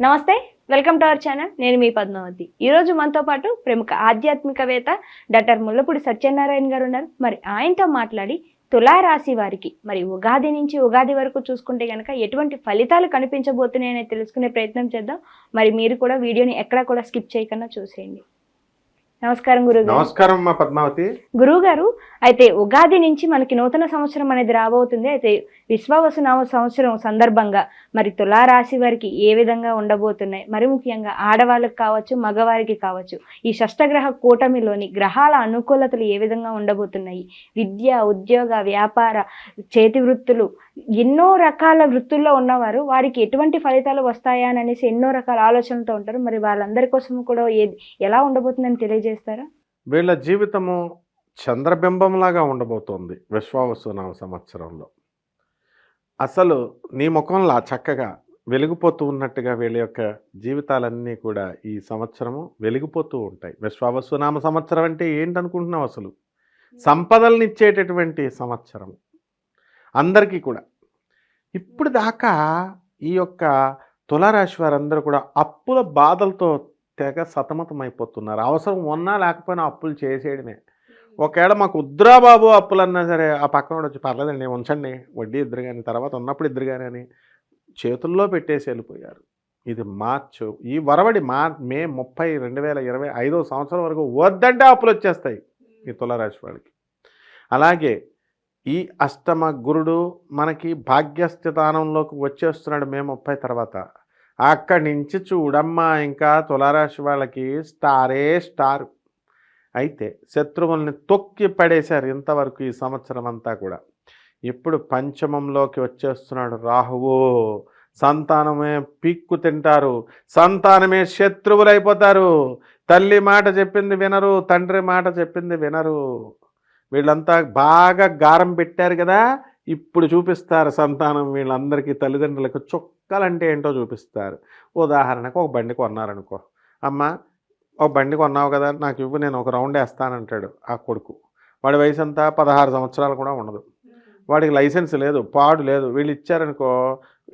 నమస్తే welcome to our channel. నేను మీ పద్మావతి. ఈ రోజు మనతో పాటు ప్రముఖ ఆధ్యాత్మికవేత్త డాక్టర్ ముల్లపూడి సత్యనారాయణ గారు ఉన్నారు. మరి ఆయనతో మాట్లాడి తులారాశి వారికి మరి ఉగాది నుంచి ఉగాది వరకు చూసుకుంటే కనుక ఎటువంటి ఫలితాలు కనిపించబోతున్నాయని తెలుసుకునే ప్రయత్నం చేద్దాం. మరి మీరు కూడా వీడియోని ఎక్కడా కూడా స్కిప్ చేయకుండా చూసేయండి. నమస్కారం గురుగారు. నమస్కారం మా పద్మావతి. గురువు గారు అయితే ఉగాది నుంచి మనకి నూతన సంవత్సరం అనేది రాబోతుంది. అయితే విశ్వావసు నామ సంవత్సరం సందర్భంగా మరి తులారాశి వారికి ఏ విధంగా ఉండబోతున్నాయి? మరి ముఖ్యంగా ఆడవాళ్ళకి కావచ్చు మగవారికి కావచ్చు ఈ షష్టగ్రహ కూటమిలోని గ్రహాల అనుకూలతలు ఏ విధంగా ఉండబోతున్నాయి? విద్య ఉద్యోగ వ్యాపార చేతి వృత్తులు ఎన్నో రకాల వృత్తుల్లో ఉన్నవారు వారికి ఎటువంటి ఫలితాలు వస్తాయా అని అనేసి ఎన్నో రకాల ఆలోచనలతో ఉంటారు. మరి వాళ్ళందరి కోసం కూడా ఏది ఎలా ఉండబోతుందని తెలియజేస్తారా? వీళ్ళ జీవితము చంద్రబింబంలాగా ఉండబోతోంది విశ్వావసు నామ సంవత్సరంలో. అసలు నీ ముఖంలా చక్కగా వెలిగిపోతూ ఉన్నట్టుగా వీళ్ళ యొక్క జీవితాలన్నీ కూడా ఈ సంవత్సరము వెలిగిపోతూ ఉంటాయి. విశ్వావసు నామ సంవత్సరం అంటే ఏంటనుకుంటున్నావు అసలు? సంపదల్ని ఇచ్చేటటువంటి సంవత్సరం అందరికీ కూడా. ఇప్పుడు దాకా ఈ యొక్క తులారాశి వారందరూ కూడా అప్పుల బాధలతో తెగ సతమతమైపోతున్నారు. అవసరం ఉన్నా లేకపోయినా అప్పులు చేసేయడమే. ఒకవేళ మాకు ఉద్రా బాబు అప్పులు అన్నా సరే ఆ పక్కన వచ్చి పర్లేదండి ఉంచండి. వడ్డీ ఇద్దరు కానీ తర్వాత ఉన్నప్పుడు ఇద్దరు కానీ అని చేతుల్లో పెట్టేసి వెళ్ళిపోయారు. ఇది మార్చు ఈ వరవడి మార్ మే ముప్పై రెండు వేల ఇరవై ఐదో సంవత్సరం వరకు వద్దంటే అప్పులు వచ్చేస్తాయి ఈ తులారాశి వాళ్ళకి. అలాగే ఈ అష్టమ గురుడు మనకి భాగ్యస్థితానంలోకి వచ్చేస్తున్నాడు మే ముప్పై తర్వాత. అక్కడి నుంచి చూడమ్మా ఇంకా తులారాశి వాళ్ళకి స్టారే స్టార్. అయితే శత్రువుల్ని తొక్కి పడేశారు ఇంతవరకు ఈ సంవత్సరం అంతా కూడా. ఇప్పుడు పంచమంలోకి వచ్చేస్తున్నాడు రాహువు. సంతానమే పీక్కు తింటారు. సంతానమే శత్రువులైపోతారు. తల్లి మాట చెప్పింది వినరు తండ్రి మాట చెప్పింది వినరు. వీళ్ళంతా బాగా గారం పెట్టారు కదా ఇప్పుడు చూపిస్తారు సంతానం వీళ్ళందరికీ తల్లిదండ్రులకు చుక్కలంటే ఏంటో చూపిస్తారు. ఉదాహరణకు ఒక బండి కొన్నారనుకో అమ్మ ఒక బండి కొన్నావు కదా నాకు ఇవ్వు నేను ఒక రౌండ్ వేస్తానంటాడు ఆ కొడుకు. వాడి వయసు అంతా పదహారు సంవత్సరాలు కూడా ఉండదు. వాడికి లైసెన్స్ లేదు పాడు లేదు. వీళ్ళు ఇచ్చారనుకో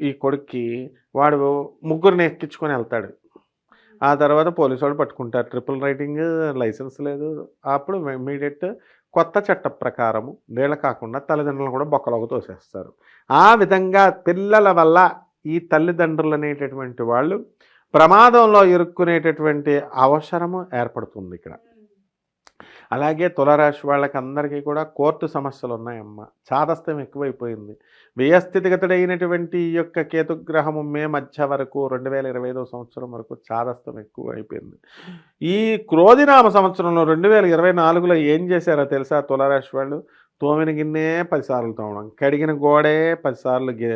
ఈ కొడుక్కి వాడు ముగ్గురిని ఎక్కించుకొని వెళ్తాడు. ఆ తర్వాత పోలీసు వాళ్ళు పట్టుకుంటారు. ట్రిపుల్ రైటింగ్ లైసెన్స్ లేదు. అప్పుడు ఇమీడియట్ కొత్త చట్ట ప్రకారము వీళ్ళ కాకుండా తల్లిదండ్రులను కూడా బొక్కలోకి తోసేస్తారు. ఆ విధంగా పిల్లల వల్ల ఈ తల్లిదండ్రులు అనేటటువంటి వాళ్ళు ప్రమాదంలో ఇరుక్కునేటటువంటి అవసరము ఏర్పడుతుంది ఇక్కడ. అలాగే తులరాశి వాళ్ళకి కూడా కోర్టు సమస్యలు ఉన్నాయమ్మా చాదస్తం ఎక్కువైపోయింది. వ్యయస్థితిగతుడైనటువంటి ఈ యొక్క కేతుగ్రహము మే మధ్య వరకు రెండు వేల ఇరవై ఐదో సంవత్సరం వరకు చాదస్తం ఎక్కువ అయిపోయింది ఈ క్రోధినామ సంవత్సరంలో రెండు వేల ఇరవై నాలుగులో ఏం చేశారో తెలుసా తులరాశి వాళ్ళు? తోమిన గిన్నె పదిసార్లు తోమడం కడిగిన గోడే పదిసార్లు గే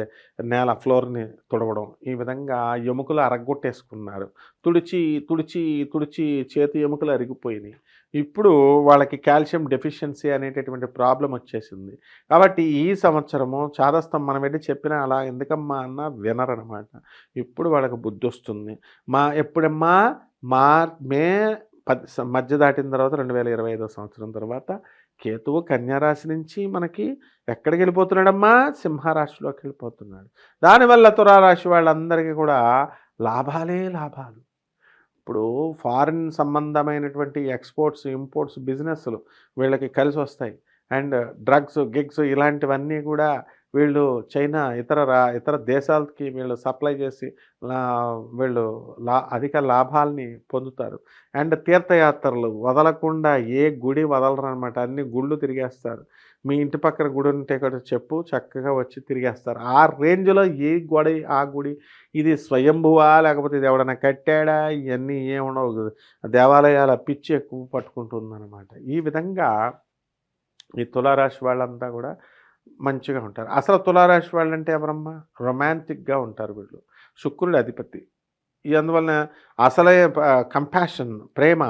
నేల ఫ్లోర్ని తుడవడం ఈ విధంగా ఎముకలు అరగొట్టేసుకున్నారు. తుడిచి తుడిచి తుడిచి చేతి ఎముకలు అరిగిపోయినాయి. ఇప్పుడు వాళ్ళకి కాల్షియం డెఫిషియన్సీ అనేటటువంటి ప్రాబ్లం వచ్చేసింది. కాబట్టి ఈ సంవత్సరము చాదస్తం మనం వెళ్ళి చెప్పినా అలా ఎందుకమ్మా అన్న వినరనమాట. ఇప్పుడు వాళ్ళకి బుద్ధి వస్తుంది మా ఎప్పుడమ్మా మార్ మే పది మధ్య దాటిన తర్వాత రెండు వేల ఇరవై ఐదో సంవత్సరం తర్వాత కేతువు కన్యారాశి నుంచి మనకి ఎక్కడికి వెళ్ళిపోతున్నాడమ్మా సింహరాశిలోకి వెళ్ళిపోతున్నాడు దానివల్ల తురారాశి వాళ్ళందరికీ కూడా లాభాలే లాభాలు. ఇప్పుడు ఫారిన్ సంబంధమైనటువంటి ఎక్స్పోర్ట్స్ ఇంపోర్ట్స్ బిజినెస్లు వీళ్ళకి కలిసి వస్తాయి అండ్ డ్రగ్స్ గిగ్స్ ఇలాంటివన్నీ కూడా వీళ్ళు చైనా ఇతర రా ఇతర దేశాలకి వీళ్ళు సప్లై చేసి వీళ్ళు లా అధిక లాభాలని పొందుతారు. అండ్ తీర్థయాత్రలు వదలకుండా ఏ గుడి వదలరు అనమాట అన్ని గుళ్ళు తిరిగేస్తారు. మీ ఇంటి పక్కన గుడి ఉంటే కూడా చెప్పు చక్కగా వచ్చి తిరిగేస్తారు. ఆ రేంజ్లో ఏ గుడి ఆ గుడి ఇది స్వయంభువా లేకపోతే ఇది ఎవడైనా కట్టాడా? ఇవన్నీ ఏముండవు దేవాలయాల పిచ్చి ఎక్కువ పట్టుకుంటుందన్నమాట. ఈ విధంగా ఈ తులారాశి వాళ్ళంతా కూడా మంచిగా ఉంటారు. అసలు తులారాశి వాళ్ళు అంటే ఎవరమ్మా? రొమాంటిక్గా ఉంటారు వీళ్ళు. శుక్రుడు అధిపతి. ఈ అందువలన అసలే కంపాషన్ ప్రేమ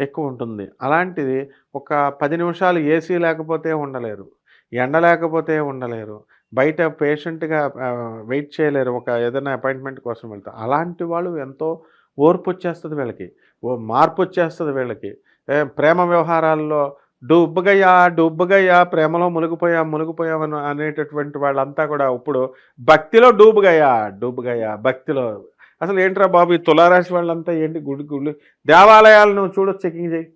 ఎక్కువ ఉంటుంది. అలాంటిది ఒక పది నిమిషాలు ఏసీ లేకపోతే ఉండలేరు. ఎండ లేకపోతే ఉండలేరు. బయట పేషెంట్గా వెయిట్ చేయలేరు. ఒక ఏదైనా అపాయింట్మెంట్ కోసం వెళ్తారు అలాంటి వాళ్ళు ఎంతో ఓర్పు వచ్చేస్తుంది వీళ్ళకి. ఓ మార్పు వచ్చేస్తుంది వీళ్ళకి. ప్రేమ వ్యవహారాల్లో డుబ్బుగయ్యా డూబ్బగయ్యా ప్రేమలో మునిగిపోయా మునిగిపోయాం అనేటటువంటి వాళ్ళంతా కూడా ఇప్పుడు భక్తిలో డూబుగయ్యా డూబుగయ్యా భక్తిలో. అసలు ఏంట్రా బాబు ఈ తులారాశి వాళ్ళంతా ఏంటి గుడి గుళ్ళు? దేవాలయాలను చూడ చెకింగ్ చేయి.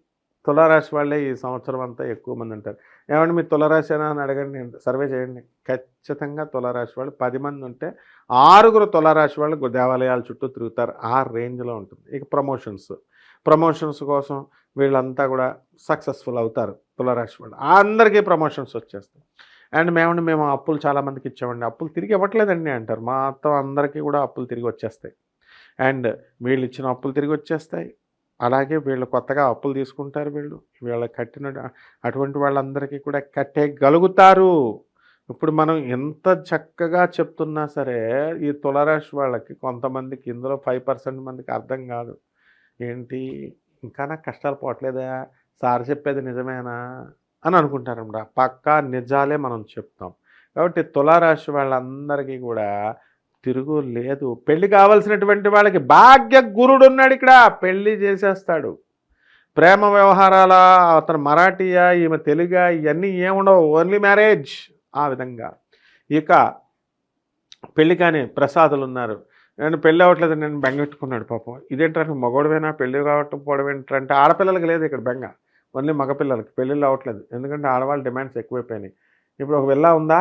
తులారాశి వాళ్ళే ఈ సంవత్సరం అంతా ఎక్కువ మంది ఉంటారు. ఏమంటే మీ తులారాశి అని అడగండి సర్వే చేయండి. ఖచ్చితంగా తులారాశి వాళ్ళు పది మంది ఉంటే ఆరుగురు తులారాశి వాళ్ళు దేవాలయాల చుట్టూ తిరుగుతారు. ఆ రేంజ్లో ఉంటుంది. ఇక ప్రమోషన్స్. ప్రమోషన్స్ కోసం వీళ్ళంతా కూడా సక్సెస్ఫుల్ అవుతారు తులారాశి వాళ్ళు. అందరికీ ప్రమోషన్స్ వచ్చేస్తాయి. అండ్ మేమండి మేము అప్పులు చాలామందికి ఇచ్చామండి. అప్పులు తిరిగి ఇవ్వట్లేదండి అంటారు. మొత్తం అందరికీ కూడా అప్పులు తిరిగి వచ్చేస్తాయి. అండ్ వీళ్ళు ఇచ్చిన అప్పులు తిరిగి వచ్చేస్తాయి. అలాగే వీళ్ళు కొత్తగా అప్పులు తీసుకుంటారు వీళ్ళు. వీళ్ళ కట్టిన అటువంటి వాళ్ళందరికీ కూడా కట్టేయగలుగుతారు. ఇప్పుడు మనం ఎంత చక్కగా చెప్తున్నా సరే ఈ తులరాశి వాళ్ళకి కొంతమందికి ఇందులో ఫైవ్ పర్సెంట్ మందికి అర్థం కాదు. ఏంటి? ఇంకా నాకు కష్టాలు పోవట్లేదా? సార్ చెప్పేది నిజమేనా? అని అనుకుంటారన్నమాట పక్కా నిజాలే మనం చెప్తాం. కాబట్టి తులారాశి వాళ్ళందరికీ కూడా తిరుగు లేదు. పెళ్ళి కావలసినటువంటి వాళ్ళకి భాగ్య గురుడు ఉన్నాడు ఇక్కడ. పెళ్ళి చేసేస్తాడు. ప్రేమ వ్యవహారాల అతను మరాఠీయా ఈమె తెలుగా ఇవన్నీ ఏముండవు. Only marriage. ఆ విధంగా. ఇక పెళ్ళి కానీ ప్రసాదులు ఉన్నారు నేను పెళ్ళి అవ్వట్లేదు నేను బెంగెట్టుకున్నాడు పాపం. ఇదేంటంటే మగోడవేనా? పెళ్ళి కావటం ఏంటంటే ఆడపిల్లలకి లేదు ఇక్కడ బెంగ. ఓన్లీ మగపిల్లలకి. పెళ్ళిళ్ళు అవ్వట్లేదు. ఎందుకంటే ఆడవాళ్ళ డిమాండ్స్ ఎక్కువైపోయినాయి. ఇప్పుడు ఒక విల్లా ఉందా?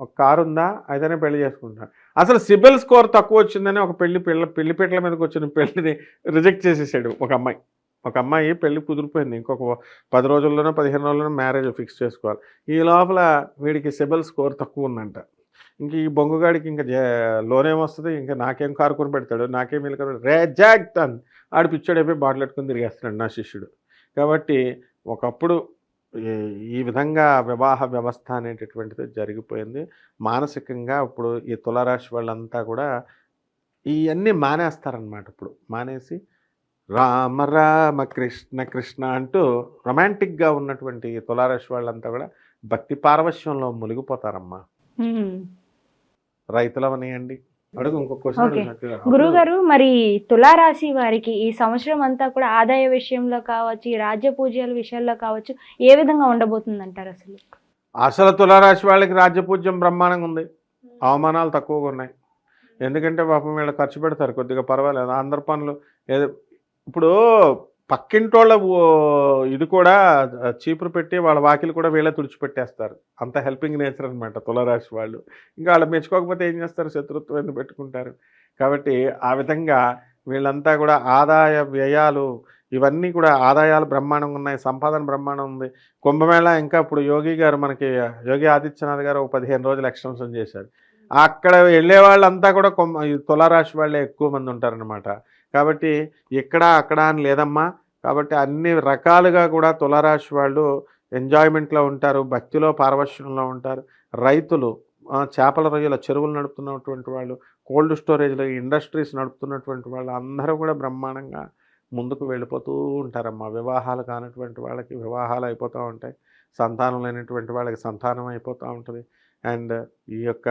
ఒక కారు ఉందా? అయితేనే పెళ్ళి చేసుకుంటాను అసలు సిబిల్ స్కోర్ తక్కువ వచ్చిందని ఒక పెళ్ళి పిల్ల పెళ్ళి పీటల మీదకి వచ్చిన పెళ్ళిని రిజెక్ట్ చేసేసాడు ఒక అమ్మాయి. ఒక అమ్మాయి పెళ్ళి కుదిరిపోయింది. ఇంకొక పది రోజుల్లోనో పదిహేను రోజుల్లోనో మ్యారేజ్ ఫిక్స్ చేసుకోవాలి. ఈ లోపల వీడికి సిబిల్ స్కోర్ తక్కువ ఉందంట. ఇంక ఈ బొంగుగాడికి ఇంకా లోన్ ఏమొస్తుంది ఇంకా నాకేం కారు కొని పెడతాడు నాకేం ఇల్లు రేజాక్ట్ అని ఆడు పిచ్చాడు అయిపోయి బాటిల్ పెట్టుకుని తిరిగేస్తున్నాడు నా శిష్యుడు. కాబట్టి ఒకప్పుడు ఈ- ఈ విధంగా వివాహ వ్యవస్థ అనేటటువంటిది జరిగిపోయింది. మానసికంగా ఇప్పుడు ఈ తులారాశి వాళ్ళంతా కూడా ఇవన్నీ మానేస్తారనమాట ఇప్పుడు. మానేసి రామ రామ కృష్ణ కృష్ణ అంటూ రొమాంటిక్గా ఉన్నటువంటి ఈ తులారాశి వాళ్ళంతా కూడా భక్తి పారవశ్యంలో మునిగిపోతారమ్మా. ఉమ్. రైతులవనియండి అడుగు ఇంకో ఓకే. గురుగారు మరి తులారాశి వారికి ఈ సంవత్సరం అంతా కూడా ఆదాయ విషయంలో కావచ్చు ఈ రాజ్య పూజల విషయాల్లో కావచ్చు ఏ విధంగా ఉండబోతుంది అంటారు అసలు? అసలు తులారాశి వాళ్ళకి రాజ్యపూజ్యం బ్రహ్మాండంగా ఉంది. అవమానాలు తక్కువగా ఉన్నాయి. ఎందుకంటే పాపం వీళ్ళు ఖర్చు పెడతారు కొద్దిగా పర్వాలేదు. అందరి పనులు ఏదో ఇప్పుడు పక్కింటోళ్ళ ఇది కూడా చీపురు పెట్టి వాళ్ళ వాకిలు కూడా వీళ్ళే తుడిచిపెట్టేస్తారు. అంత హెల్పింగ్ నేచర్ అనమాట తులరాశి వాళ్ళు. ఇంకా వాళ్ళు మెచ్చుకోకపోతే ఏం చేస్తారు? శత్రుత్వం ఎందుకు పెట్టుకుంటారు? కాబట్టి ఆ విధంగా వీళ్ళంతా కూడా ఆదాయ వ్యయాలు ఇవన్నీ కూడా ఆదాయాలు బ్రహ్మాండంగా ఉన్నాయి. సంపాదన బ్రహ్మాండం ఉంది. కుంభమేళ ఇంకా ఇప్పుడు యోగి గారు మనకి యోగి ఆదిత్యనాథ్ గారు ఒక పదిహేను రోజులు ఎక్స్టెన్షన్ చేశారు. అక్కడ వెళ్ళే వాళ్ళంతా కూడా కుంభ ఈ తులారాశి వాళ్ళే ఎక్కువ మంది ఉంటారనమాట కాబట్టి ఇక్కడ అక్కడ అని లేదమ్మా. కాబట్టి అన్ని రకాలుగా కూడా తులారాశి వాళ్ళు ఎంజాయ్మెంట్లో ఉంటారు భక్తిలో పారవశ్యంలో ఉంటారు. రైతులు చేపల రొయ్యల చెరువులు నడుపుతున్నటువంటి వాళ్ళు కోల్డ్ స్టోరేజ్లో ఇండస్ట్రీస్ నడుపుతున్నటువంటి వాళ్ళు అందరూ కూడా బ్రహ్మాండంగా ముందుకు వెళ్ళిపోతూ ఉంటారమ్మా. వివాహాలు కానటువంటి వాళ్ళకి వివాహాలు అయిపోతూ ఉంటాయి. సంతానం లేనటువంటి వాళ్ళకి సంతానం అయిపోతూ ఉంటుంది. అండ్ ఈ యొక్క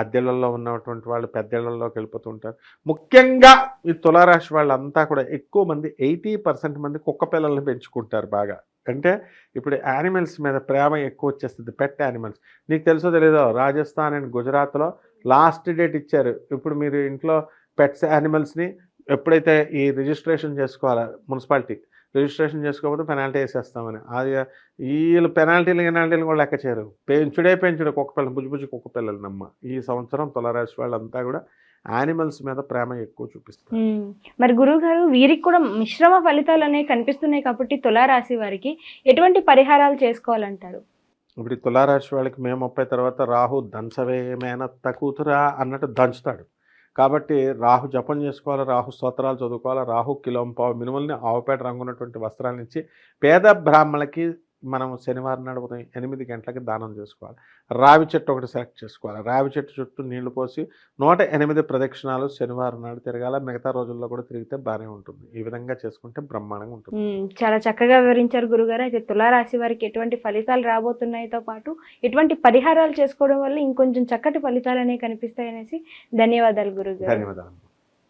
అద్దెలలో ఉన్నటువంటి వాళ్ళు పెద్దళ్ళల్లోకి వెళ్ళిపోతుంటారు ముఖ్యంగా ఈ తులారాశి వాళ్ళంతా కూడా ఎక్కువ మంది ఎయిటీ పర్సెంట్ మంది కుక్క పిల్లల్ని పెంచుకుంటారు బాగా. అంటే ఇప్పుడు యానిమల్స్ మీద ప్రేమ ఎక్కువ వచ్చేస్తుంది పెట్ యానిమల్స్. నీకు తెలుసో తెలీదో రాజస్థాన్ అండ్ గుజరాత్లో లాస్ట్ డేట్ ఇచ్చారు. ఇప్పుడు మీరు ఇంట్లో పెట్స్ యానిమల్స్ని ఎప్పుడైతే ఈ రిజిస్ట్రేషన్ చేసుకోవాలా మున్సిపాలిటీ రిజిస్ట్రేషన్ చేసుకోకపోతే పెనాల్టీ వేసేస్తామని. అది వీళ్ళు పెనాల్టీలు పెనాల్టీలు కూడా లెక్క చేయరు. పెంచుడే పెంచుడే కుక్క పిల్లలు బుజ్జి బుజ్జి కుక్క పిల్లలు నమ్మ ఈ సంవత్సరం తులరాశి వాళ్ళంతా కూడా యానిమల్స్ మీద ప్రేమ ఎక్కువ చూపిస్తారు. మరి గురువు గారు వీరికి కూడా మిశ్రమ ఫలితాలు అనేవి కనిపిస్తున్నాయి కాబట్టి తులారాశి వారికి ఎటువంటి పరిహారాలు చేసుకోవాలంటారు? ఇప్పుడు తులారాశి వాళ్ళకి మే ముప్పై తర్వాత రాహు దంచవే మేనత్త కూతురా అన్నట్టు దంచుతాడు. కాబట్టి రాహు జపం చేసుకోవాలి రాహు స్తోత్రాలు చదువుకోవాలి రాహు కిలోంపావు మినుమల్ని ఆవుపేట రంగున్నటువంటి వస్త్రాలు ఇచ్చి పేద బ్రాహ్మణులకి మనం శనివారం నాడు ఉదయం ఎనిమిది గంటలకి దానం చేసుకోవాలి. రావి చెట్టు ఒకటి సెలెక్ట్ చేసుకోవాలి. రావి చెట్టు చుట్టూ నీళ్ళు పోసి నూట ఎనిమిది ప్రదక్షిణాలు శనివారం నాడు తిరగాల. మిగతా రోజుల్లో కూడా తిరిగితే బాగానే ఉంటుంది. ఈ విధంగా చేసుకుంటే బ్రహ్మాండంగా ఉంటుంది. చాలా చక్కగా వివరించారు గురుగారు. అయితే తులారాశి వారికి ఎటువంటి ఫలితాలు రాబోతున్నాయితో పాటు ఎటువంటి పరిహారాలు చేసుకోవడం వల్ల ఇంకొంచెం చక్కటి ఫలితాలు అనేవి కనిపిస్తాయనేసి ధన్యవాదాలు గురుగారు. ధన్యవాదాలు.